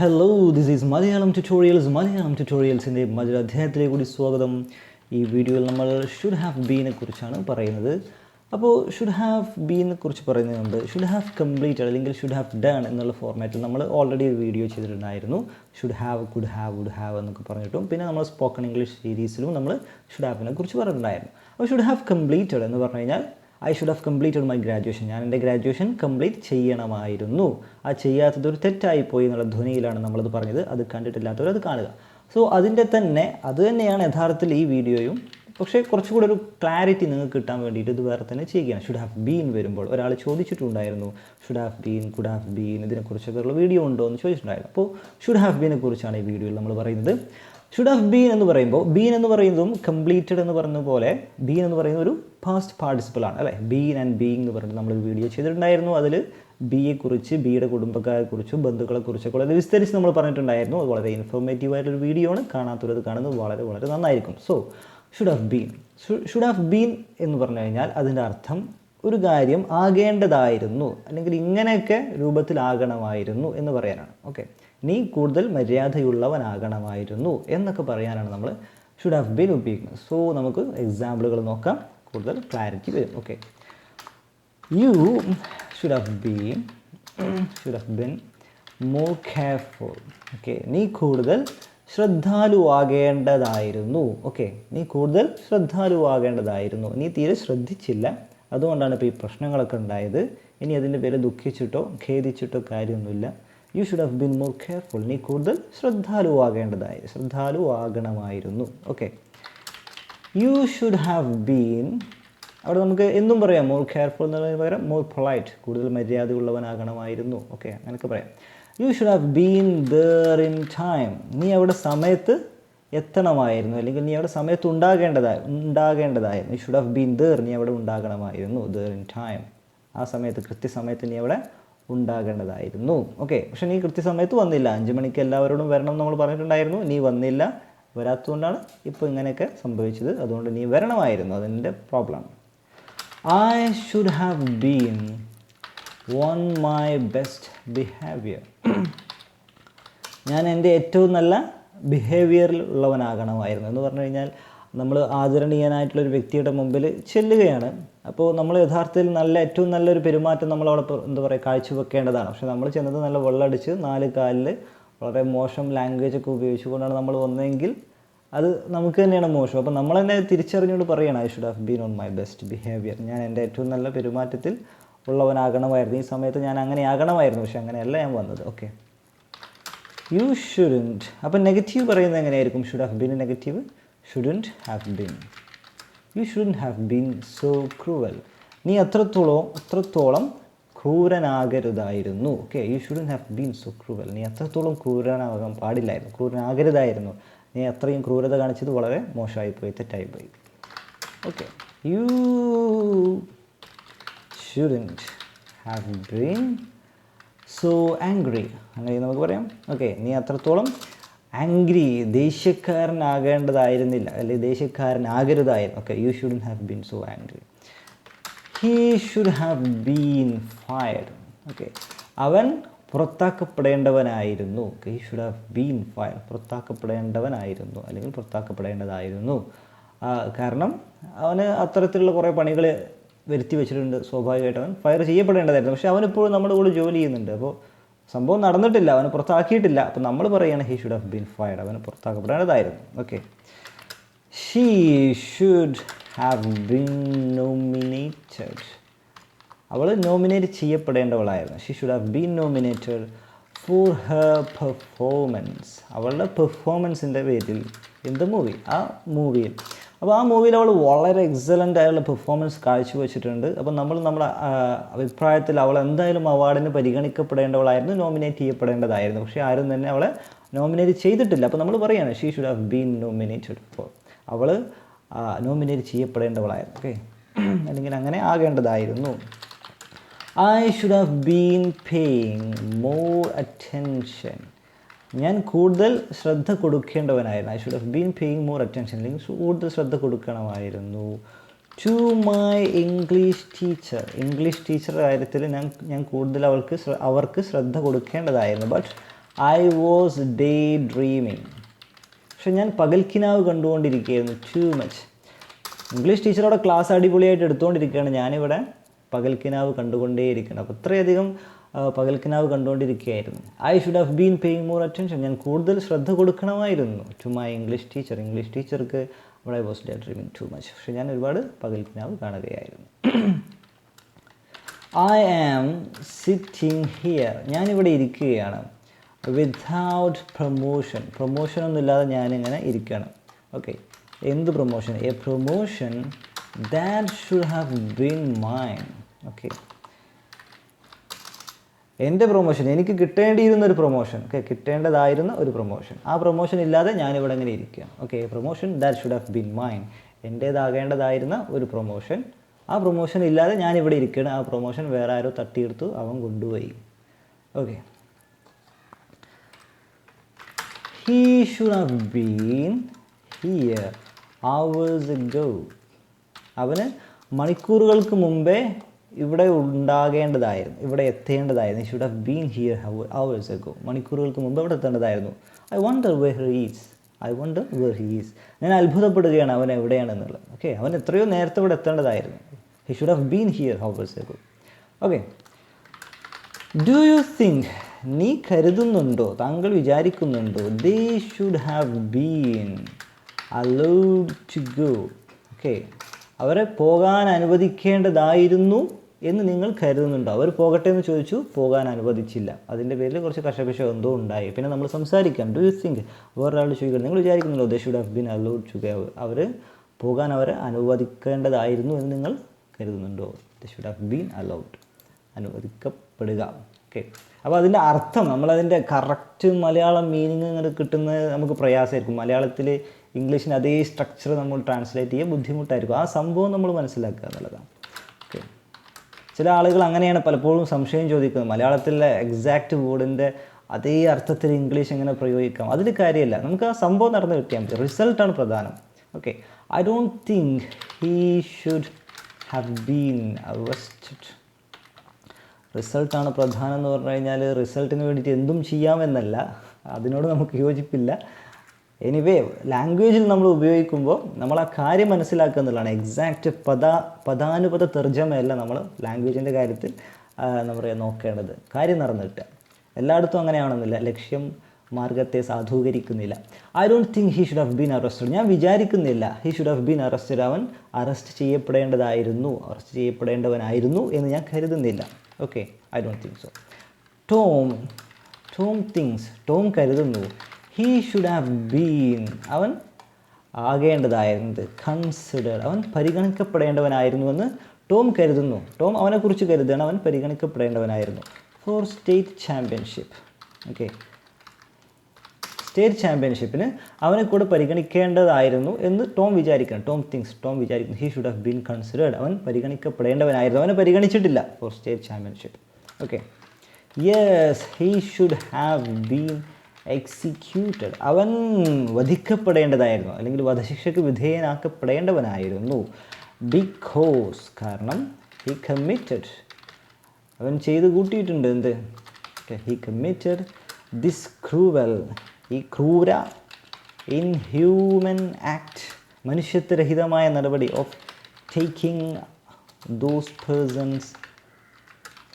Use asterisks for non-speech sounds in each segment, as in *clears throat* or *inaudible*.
Hello this is Malayalam tutorials Malayalam ട്യൂട്ടോറിയൽസിന്റെ മറ്റൊരു അധ്യായത്തിലേക്ക് കൂടി സ്വാഗതം. ഈ വീഡിയോയിൽ നമ്മൾ ഷുഡ് ഹാവ് ബീനെ കുറിച്ചാണ് പറയുന്നത്. അപ്പോൾ ഷുഡ് ഹാവ് ബീനെ കുറിച്ച് പറയുന്നതുകൊണ്ട് ഷുഡ് ഹാവ് കംപ്ലീറ്റഡ് അല്ലെങ്കിൽ ഷുഡ് ഹാവ് ഡൺ എന്നുള്ള ഫോർമാറ്റിൽ നമ്മൾ ഓൾറെഡി ഒരു വീഡിയോ ചെയ്തിട്ടുണ്ടായിരുന്നു. Should have could have would have എന്നൊക്കെ പറഞ്ഞിട്ടും. പിന്നെ നമ്മൾ സ്പോക്കൺ ഇംഗ്ലീഷ് സീരീസിലും നമ്മൾ ഷുഡ് ഹാവിനെ കുറിച്ച് പറഞ്ഞിട്ടുണ്ടായിരുന്നു. അപ്പോൾ ഷുഡ് ഹാവ് കംപ്ലീറ്റഡ് എന്ന് പറഞ്ഞു കഴിഞ്ഞാൽ I should have completed my graduation ഞാൻ എന്റെ ഗ്രാജുവേഷൻ കംപ്ലീറ്റ് ചെയ്യണമായിരുന്നു. ആ ചെയ്യാത്തത് ഒരു തെറ്റായിപ്പോയി എന്നുള്ള ധ്വനിയിലാണ് നമ്മളത് പറഞ്ഞത്. അത് കണ്ടിട്ടില്ലാത്തവർ അത് കാണുക. സോ അതിന്റെ തന്നെ അത് തന്നെയാണ് യഥാർത്ഥത്തിൽ ഈ വീഡിയോയും. പക്ഷേ കുറച്ചുകൂടെ ഒരു ക്ലാരിറ്റി നിങ്ങൾക്ക് കിട്ടാൻ വേണ്ടിയിട്ട് ഇത് വേറെ തന്നെ ചെയ്യുകയാണ്. ഷുഡ് ഹാവ് ബീൻ വരുമ്പോൾ ഒരാൾ ചോദിച്ചിട്ടുണ്ടായിരുന്നു should have been could have been ഇതിനെക്കുറിച്ചൊക്കെ ഉള്ള വീഡിയോ ഉണ്ടോ എന്ന് ചോദിച്ചിട്ടുണ്ടായിരുന്നു. അപ്പോൾ ഷുഡ് ഹാവ് ബീനെ കുറിച്ചാണ് ഈ വീഡിയോയിൽ നമ്മൾ പറയുന്നത്. ഷുഡ് ഹാവ് ബീൻ എന്ന് പറയുമ്പോൾ ബീൻ എന്ന് പറയുന്നതും കംപ്ലീറ്റഡ് എന്ന് പറയുന്ന പോലെ ബീൻ എന്ന് പറയുന്ന ഒരു പാസ്റ്റ് പാർട്ടിസിപ്പിൾ ആണ് അല്ലേ? ബീൻ ആൻഡ് ബീങ് എന്ന് പറഞ്ഞിട്ട് നമ്മളൊരു വീഡിയോ ചെയ്തിട്ടുണ്ടായിരുന്നു. അതിൽ ബിയെക്കുറിച്ച് ബിയുടെ കുടുംബക്കാരെക്കുറിച്ചും ബന്ധുക്കളെക്കുറിച്ചൊക്കെ വളരെ വിസ്തരിച്ച് നമ്മൾ പറഞ്ഞിട്ടുണ്ടായിരുന്നു. അത് വളരെ ഇൻഫോർമേറ്റീവ് ആയിട്ടൊരു വീഡിയോ ആണ്. കാണാത്തവരത് കാണുന്നത് വളരെ വളരെ നന്നായിരിക്കും. So should have been should have been എന്ന് പറഞ്ഞു കഴിഞ്ഞാൽ അതിന്റെ അർത്ഥം ഒരു കാര്യം ആകേണ്ടതായിരുന്നു അല്ലെങ്കിൽ ഇങ്ങനെയൊക്കെ രൂപത്തിലാകണമായിരുന്നു എന്ന് പറയാനാണ്. ഓക്കെ നീ കൂടുതൽ മര്യാദയുള്ളവനാകണമായിരുന്നു എന്നൊക്കെ പറയാനാണ് നമ്മൾ ഷുഡ് ഹാവ് ബീൻ ഉപയോഗിക്കുന്നത്. സോ നമുക്ക് എക്സാമ്പിളുകൾ നോക്കാം. കൂടുതൽ ക്ലാരിറ്റി വരും. Okay you should have been should have been more careful okay നീ കൂടുതൽ ശ്രദ്ധാലുവാകേണ്ടതായിരുന്നു. ഓക്കെ നീ കൂടുതൽ ശ്രദ്ധാലുവാകേണ്ടതായിരുന്നു. നീ തീരെ ശ്രദ്ധിച്ചില്ല. അതുകൊണ്ടാണ് ഇപ്പോൾ ഈ പ്രശ്നങ്ങളൊക്കെ ഉണ്ടായത്. ഇനി അതിന്റെ പേര് ദുഃഖിച്ചിട്ടോ ഖേദിച്ചിട്ടോ കാര്യമൊന്നുമില്ല. You should have been more careful നീ കൂടുതൽ ശ്രദ്ധാലുവാകേണ്ടതായി ശ്രദ്ധാലുവാകണമായിരുന്നു. Okay you should have been അവിടെ നമുക്ക് എന്തും പറയാം. മോർ കെയർഫുൾ എന്നുള്ളതിന് പകരം മോർ പൊളൈറ്റ് കൂടുതൽ മര്യാദയുള്ളവനാകണമായിരുന്നു. ഓക്കെ അങ്ങനെയൊക്കെ പറയാം. You should have been there in time നീ അവിടെ സമയത്ത് എത്തണമായിരുന്നു. അല്ലെങ്കിൽ നീ അവിടെ സമയത്ത് ഉണ്ടാകേണ്ടതായി ഉണ്ടാകേണ്ടതായിരുന്നു. You should have been there നീ അവിടെ ഉണ്ടാകണമായിരുന്നു. ദർ ഇൻ ടൈം ആ സമയത്ത് കൃത്യസമയത്ത് നീ അവിടെ ഉണ്ടാകേണ്ടതായിരുന്നു. ഓക്കെ പക്ഷെ നീ കൃത്യസമയത്ത് വന്നില്ല. അഞ്ച് മണിക്ക് എല്ലാവരോടും വരണം നമ്മൾ പറഞ്ഞിട്ടുണ്ടായിരുന്നു. നീ വന്നില്ല. വരാത്തതുകൊണ്ടാണ് ഇപ്പോൾ ഇങ്ങനെയൊക്കെ സംഭവിച്ചത്. അതുകൊണ്ട് നീ വരണമായിരുന്നു. അതിന്റെ problem I should have been on my best behaviour ഞാൻ എന്റെ ഏറ്റവും നല്ല ബിഹേവിയറിൽ ഉള്ളവനാകണമായിരുന്നു എന്ന് പറഞ്ഞു കഴിഞ്ഞാൽ നമ്മൾ ആദരണീയനായിട്ടുള്ള ഒരു വ്യക്തിയുടെ മുമ്പിൽ ചെല്ലുകയാണ്. അപ്പോൾ നമ്മൾ യഥാർത്ഥത്തിൽ നല്ല ഏറ്റവും നല്ലൊരു പെരുമാറ്റം നമ്മളവിടെ എന്താ പറയുക കാഴ്ചവെക്കേണ്ടതാണ്. പക്ഷേ നമ്മൾ ചെന്നത് നല്ല വെള്ളമടിച്ച് നാല് കാലിൽ വളരെ മോശം ലാംഗ്വേജ് ഒക്കെ ഉപയോഗിച്ചുകൊണ്ടാണ് നമ്മൾ വന്നതെങ്കിൽ അത് നമുക്ക് തന്നെയാണ് മോശം. അപ്പോൾ നമ്മൾ തന്നെ തിരിച്ചറിഞ്ഞുകൊണ്ട് പറയണം I should have been on my best behaviour ഞാൻ എന്റെ ഏറ്റവും നല്ല പെരുമാറ്റത്തിൽ ഉള്ളവനാകണമായിരുന്നു. ഈ സമയത്ത് ഞാൻ അങ്ങനെ ആകണമായിരുന്നു പക്ഷെ അങ്ങനെയല്ല ഞാൻ വന്നത്. ഓക്കെ. യു ഷുഡന്റ് അപ്പം നെഗറ്റീവ് പറയുന്നത് എങ്ങനെയായിരിക്കും? Should have been negative? Shouldn't have been you shouldn't have been so cruel നീ അത്രത്തോളം അത്രത്തോളം ക്രൂരനാകരുതായിരുന്നു. Okay you shouldn't have been so cruel നീ അത്രത്തോളം ക്രൂരനാകാൻ പാടില്ലായിരുന്നു. ക്രൂരനാകരുതായിരുന്നു. നീ അത്രയും ക്രൂരത കാണിച്ചത് വളരെ മോശമായി പോയി തെറ്റായി പോയി okay you shouldn't have been so angry അങ്ങനെ നമുക്ക് പറയാം. ഓക്കെ നീ അത്രത്തോളം ആംഗ്രി ദേഷ്യക്കാരനാകേണ്ടതായിരുന്നില്ല. അല്ലെങ്കിൽ ദേഷ്യക്കാരനാകരുതായിരുന്നു. Okay you shouldn't have been so angry he should have been fired okay അവൻ പുറത്താക്കപ്പെടേണ്ടവനായിരുന്നു. Okay he should have been fire പുറത്താക്കപ്പെടേണ്ടവനായിരുന്നു. അല്ലെങ്കിൽ പുറത്താക്കപ്പെടേണ്ടതായിരുന്നു. കാരണം അവന് അത്തരത്തിലുള്ള കുറേ പണികൾ വരുത്തി വെച്ചിട്ടുണ്ട്. സ്വാഭാവികമായിട്ട് അവൻ ഫയർ ചെയ്യപ്പെടേണ്ടതായിരുന്നു. പക്ഷേ അവനിപ്പോഴും നമ്മുടെ കൂടെ ജോലി ചെയ്യുന്നുണ്ട്. അപ്പോൾ സംഭവം നടന്നിട്ടില്ല അവനെ പുറത്താക്കിയിട്ടില്ല. അപ്പോൾ നമ്മൾ പറയുകയാണ് he should have been fired അവന് പുറത്താക്കപ്പെടേണ്ടതായിരുന്നു. Okay she should have been nominated അവൾ nominate ചെയ്യപ്പെടേണ്ടവളായിരുന്നു. She should have been nominated for her performance അവളുടെ പെർഫോമൻസിന്റെ പേരിൽ ഇൻ ദ മൂവി ആ മൂവിയിൽ അപ്പോൾ ആ മൂവിയിൽ അവൾ വളരെ എക്സലന്റ് ആയുള്ള പെർഫോമൻസ് കാഴ്ചവെച്ചിട്ടുണ്ട്. അപ്പോൾ നമ്മൾ നമ്മുടെ അഭിപ്രായത്തിൽ അവൾ എന്തായാലും അവാർഡിന് പരിഗണിക്കപ്പെടേണ്ടവളായിരുന്നു നോമിനേറ്റ് ചെയ്യപ്പെടേണ്ടതായിരുന്നു. പക്ഷേ ആരും തന്നെ അവളെ നോമിനേറ്റ് ചെയ്തിട്ടില്ല. അപ്പോൾ നമ്മൾ പറയുകയാണ് she should have been nominated for അവൾ നോമിനേറ്റ് ചെയ്യപ്പെടേണ്ടവളായിരുന്നു. ഓക്കെ *clears throat* അല്ലെങ്കിൽ അങ്ങനെ ആകേണ്ടതായിരുന്നു. I should have been paying more attention ഞാൻ കൂടുതൽ ശ്രദ്ധ കൊടുക്കേണ്ടവനായിരുന്നു. I should have been paying more attention അല്ലെങ്കിൽ കൂടുതൽ ശ്രദ്ധ കൊടുക്കണമായിരുന്നു. To my English teacher English teacher കാര്യത്തിൽ ഞാൻ ഞാൻ കൂടുതൽ അവൾക്ക് അവർക്ക് ശ്രദ്ധ കൊടുക്കേണ്ടതായിരുന്നു. But I was day dreaming പക്ഷെ ഞാൻ പകൽക്കിനാവ് കണ്ടുകൊണ്ടിരിക്കുകയായിരുന്നു ടു മച്ച് ഇംഗ്ലീഷ് ടീച്ചറോടെ ക്ലാസ് അടിപൊളിയായിട്ട് എടുത്തുകൊണ്ടിരിക്കുകയാണ്. ഞാനിവിടെ പകൽക്കിനാവ് കണ്ടുകൊണ്ടേയിരിക്കണം. അപ്പോൾ അത്രയധികം ആ, പകൽക്കിനാവ് കണ്ടുകൊണ്ടിരിക്കുകയായിരുന്നു. I should have been paying more attention ഞാൻ കൂടുതൽ ശ്രദ്ധ കൊടുക്കണമായിരുന്നു. To my English teacher English ടീച്ചർക്ക് I was day dreaming too much പക്ഷേ ഞാൻ ഒരുപാട് പകൽക്കിനാവ് കാണുകയായിരുന്നു. ഐ ആം സിറ്റിംഗ് ഹിയർ ഞാനിവിടെ ഇരിക്കുകയാണ്. വിത്തൗട്ട് പ്രൊമോഷൻ പ്രൊമോഷൻ ഒന്നുമില്ലാതെ ഞാനിങ്ങനെ ഇരിക്കുകയാണ് ഓക്കെ എന്ത് promotion a promotion that should have been mine okay എന്റെ പ്രൊമോഷൻ എനിക്ക് കിട്ടേണ്ടിയിരുന്ന ഒരു പ്രൊമോഷൻ ഓക്കെ കിട്ടേണ്ടതായിരുന്ന ഒരു പ്രൊമോഷൻ ആ പ്രൊമോഷൻ ഇല്ലാതെ ഞാനിവിടെ അങ്ങനെ ഇരിക്കുകയാണ്. Okay promotion that should have been mine എന്റേതാകേണ്ടതായിരുന്ന ഒരു പ്രൊമോഷൻ ആ പ്രൊമോഷൻ ഇല്ലാതെ ഞാനിവിടെ ഇരിക്കുകയാണ്. ആ പ്രൊമോഷൻ വേറെ ആരോ തട്ടിയെടുത്തു അവൻ കൊണ്ടുപോയി. Okay he should have been here hours ago. അവന് മണിക്കൂറുകൾക്ക് മുമ്പേ ഇവിടെ ഉണ്ടാകേണ്ടതായിരുന്നു ഇവിടെ എത്തേണ്ടതായിരുന്നു. Should have been here hours ago. മണിക്കൂറുകൾക്ക് മുമ്പ് ഇവിടെ എത്തേണ്ടതായിരുന്നു. I wonder where he's I wonder where he's ഞാൻ അത്ഭുതപ്പെടുകയാണ് അവൻ എവിടെയാണെന്നുള്ളത്. ഓക്കെ അവൻ എത്രയോ നേരത്തെ ഇവിടെ എത്തേണ്ടതായിരുന്നു. He should have been here hours ago. Okay do you think നീ കരുതുന്നുണ്ടോ താങ്കൾ വിചാരിക്കുന്നുണ്ടോ they should have been allowed to go okay അവരെ പോകാൻ അനുവദിക്കേണ്ടതായിരുന്നു എന്ന് നിങ്ങൾ കരുതുന്നുണ്ടോ? അവർ പോകട്ടെ എന്ന് ചോദിച്ചു പോകാൻ അനുവദിച്ചില്ല. അതിന്റെ പേരിൽ കുറച്ച് കശപിശ എന്തോ ഉണ്ടായി. പിന്നെ നമ്മൾ സംസാരിക്കാം. ഡു യു തിങ്ക് വേറൊരാൾ ചോദിക്കണം നിങ്ങൾ വിചാരിക്കുന്നുണ്ടോ? They should have been allowed to go അവർ പോകാൻ അവരെ അനുവദിക്കേണ്ടതായിരുന്നു എന്ന് നിങ്ങൾ കരുതുന്നുണ്ടോ? They should have been allowed അനുവദിക്കപ്പെടുക. Okay അപ്പോൾ അതിന്റെ അർത്ഥം നമ്മളതിന്റെ കറക്റ്റ് മലയാളം മീനിങ് ഇങ്ങനെ കിട്ടുന്നത് നമുക്ക് പ്രയാസമായിരിക്കും. മലയാളത്തിൽ ഇംഗ്ലീഷിന് അതേ സ്ട്രക്ചർ നമ്മൾ ട്രാൻസ്ലേറ്റ് ചെയ്യാൻ ബുദ്ധിമുട്ടായിരിക്കും. ആ സംഭവം നമ്മൾ മനസ്സിലാക്കുക എന്നുള്ളതാണ്. ഓക്കെ ചില ആളുകൾ അങ്ങനെയാണ് പലപ്പോഴും സംശയം ചോദിക്കുന്നത്. മലയാളത്തിലെ എക്സാക്റ്റ് വേർഡിന്റെ അതേ അർത്ഥത്തിൽ ഇംഗ്ലീഷ് എങ്ങനെ പ്രയോഗിക്കാം? അതിൽ കാര്യമില്ല. നമുക്ക് ആ സംഭവം നടന്നു കിട്ടിയാൽ മതി. റിസൾട്ടാണ് പ്രധാനം. Okay I don't think he should have been arrested റിസൾട്ടാണ് പ്രധാനം എന്ന് പറഞ്ഞു കഴിഞ്ഞാൽ റിസൾട്ടിന് വേണ്ടിയിട്ട് എന്തും ചെയ്യാമെന്നല്ല അതിനോട് നമുക്ക് യോജിപ്പില്ല. എനിവേ ലാംഗ്വേജിൽ നമ്മൾ ഉപയോഗിക്കുമ്പോൾ നമ്മൾ ആ കാര്യം മനസ്സിലാക്കുക എന്നുള്ളതാണ്. എക്സാക്റ്റ് പദ പദാനുപത തെർജമയല്ല നമ്മൾ ലാംഗ്വേജിന്റെ കാര്യത്തിൽ എന്താ പറയുക നോക്കേണ്ടത്. കാര്യം നടന്നിട്ട്. എല്ലായിടത്തും അങ്ങനെയാണെന്നില്ല. ലക്ഷ്യം മാർഗത്തെ സാധൂകരിക്കുന്നില്ല. I don't think he should have been arrested ഞാൻ വിചാരിക്കുന്നില്ല. He should have been arrested അവൻ അറസ്റ്റ് ചെയ്യപ്പെടേണ്ടതായിരുന്നു. അറസ്റ്റ് ചെയ്യപ്പെടേണ്ടവനായിരുന്നു എന്ന് ഞാൻ കരുതുന്നില്ല. Okay I don't think so Tom Tom thinks Tom കരുതുന്നു. ഹീ ഷുഡ് ഹാവ് ബീൻ അവൻ ആകേണ്ടതായിരുന്നത് കൺസിഡർ അവൻ പരിഗണിക്കപ്പെടേണ്ടവനായിരുന്നുവെന്ന് ടോം കരുതുന്നു. ടോം അവനെക്കുറിച്ച് കരുതുകയാണ്. അവൻ പരിഗണിക്കപ്പെടേണ്ടവനായിരുന്നു. For state championship okay state ചാമ്പ്യൻഷിപ്പിന് അവനെ കൂടെ പരിഗണിക്കേണ്ടതായിരുന്നു എന്ന് ടോം വിചാരിക്കണം. ടോം തിങ്സ് ടോം വിചാരിക്കുന്നു. He should have been considered അവൻ പരിഗണിക്കപ്പെടേണ്ടവനായിരുന്നു. അവനെ പരിഗണിച്ചിട്ടില്ല. For state championship okay yes he should have been executed അവൻ വധിക്കപ്പെടേണ്ടതായിരുന്നു. അല്ലെങ്കിൽ വധശിക്ഷയ്ക്ക് വിധേയനാക്കപ്പെടേണ്ടവനായിരുന്നു. ബിക്കോസ് കാരണം ഹി കമ്മിറ്റഡ് അവൻ ചെയ്ത് കൂട്ടിയിട്ടുണ്ട്. എന്ത്? ഹി കമ്മിറ്റഡ് ദിസ് ക്രൂവൽ ഈ ക്രൂര ഇൻഹ്യൂമൻ ആക്ട് മനുഷ്യത്വരഹിതമായ നടപടി of taking those persons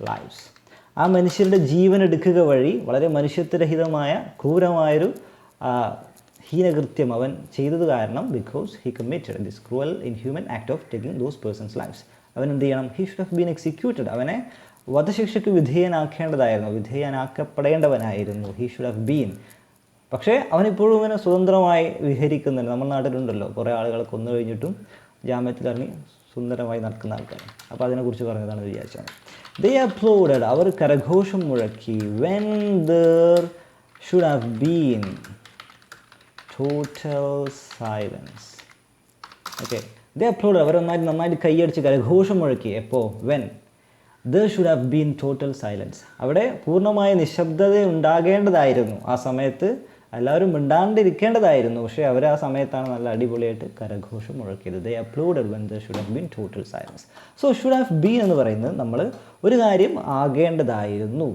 lifes ആ മനുഷ്യരുടെ ജീവൻ എടുക്കുക വഴി വളരെ മനുഷ്യത്വരഹിതമായ ക്രൂരമായൊരു ഹീനകൃത്യം അവൻ ചെയ്തത് കാരണം because he committed this cruel inhuman act of taking those persons lifes അവൻ എന്ത് ചെയ്യണം? He should have been executed അവനെ വധശിക്ഷയ്ക്ക് വിധേയനാക്കേണ്ടതായിരുന്നു. വിധേയനാക്കപ്പെടേണ്ടവനായിരുന്നു. ഹി ഷുഡ് ഹവ് ബീൻ പക്ഷേ അവനിപ്പോഴും ഇങ്ങനെ സ്വതന്ത്രമായി വിഹരിക്കുന്നുണ്ട്. നമ്മുടെ നാട്ടിലുണ്ടല്ലോ. കുറേ ആളുകളെ കൊന്നു കഴിഞ്ഞിട്ടും ജാമ്യത്തിലിറങ്ങി സുന്ദരമായി നടക്കുന്ന ആൾക്കാർ അപ്പോൾ അതിനെക്കുറിച്ച് പറഞ്ഞതാണ് വിചാരിച്ചത് ദേ അപ്ലോഡഡ് അവർ കരഘോഷം മുഴക്കി. When there should have been total silence okay they applaud അവർ നന്നായിട്ട് നന്നായിട്ട് കൈയടിച്ച് കരഘോഷം മുഴക്കി. എപ്പോൾ when there should have been total silence അവിടെ പൂർണമായ നിശബ്ദത ഉണ്ടാകേണ്ടതായിരുന്നു ആ സമയത്ത്. എല്ലാവരും മിണ്ടാണ്ടിരിക്കേണ്ടതായിരുന്നു. പക്ഷേ അവർ ആ സമയത്താണ് നല്ല അടിപൊളിയായിട്ട് കരഘോഷം മുഴക്കിയത്. They applauded when there should have been total silence so should have been എന്ന് പറയുന്നത് നമ്മൾ ഒരു കാര്യം ആകേണ്ടതായിരുന്നു.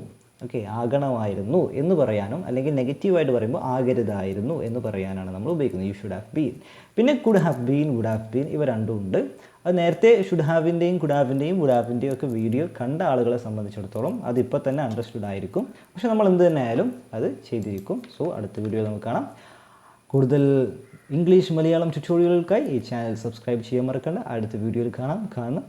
ഓക്കെ ആകണമായിരുന്നു എന്ന് പറയാനും അല്ലെങ്കിൽ നെഗറ്റീവായിട്ട് പറയുമ്പോൾ ആകരുതായിരുന്നു എന്ന് പറയാനാണ് നമ്മൾ ഉപയോഗിക്കുന്നത്. യു ഷുഡ് ഹാവ് ബീൻ പിന്നെ could have been would have been ഇവ രണ്ടും ഉണ്ട്. അത് നേരത്തെ ഷുഡ് ഹാവിന്റെയും കുഡ് ഹാവിന്റെയും വുഡ് ഹാവിന്റെയും ഒക്കെ വീഡിയോ കണ്ട ആളുകളെ സംബന്ധിച്ചിടത്തോളം അതിപ്പോൾ തന്നെ അണ്ടർസ്റ്റുഡ് ആയിരിക്കും. പക്ഷെ നമ്മൾ എന്ത് തന്നെ ആയാലും അത് ചെയ്തിരിക്കും. സോ അടുത്ത വീഡിയോ നമുക്ക് കാണാം. കൂടുതൽ ഇംഗ്ലീഷ് മലയാളം ട്യൂട്ടോറിയലുകൾക്കായി ഈ ചാനൽ സബ്സ്ക്രൈബ് ചെയ്യാൻ മറക്കണ്ട. അടുത്ത വീഡിയോയിൽ കാണാം. കാണുന്ന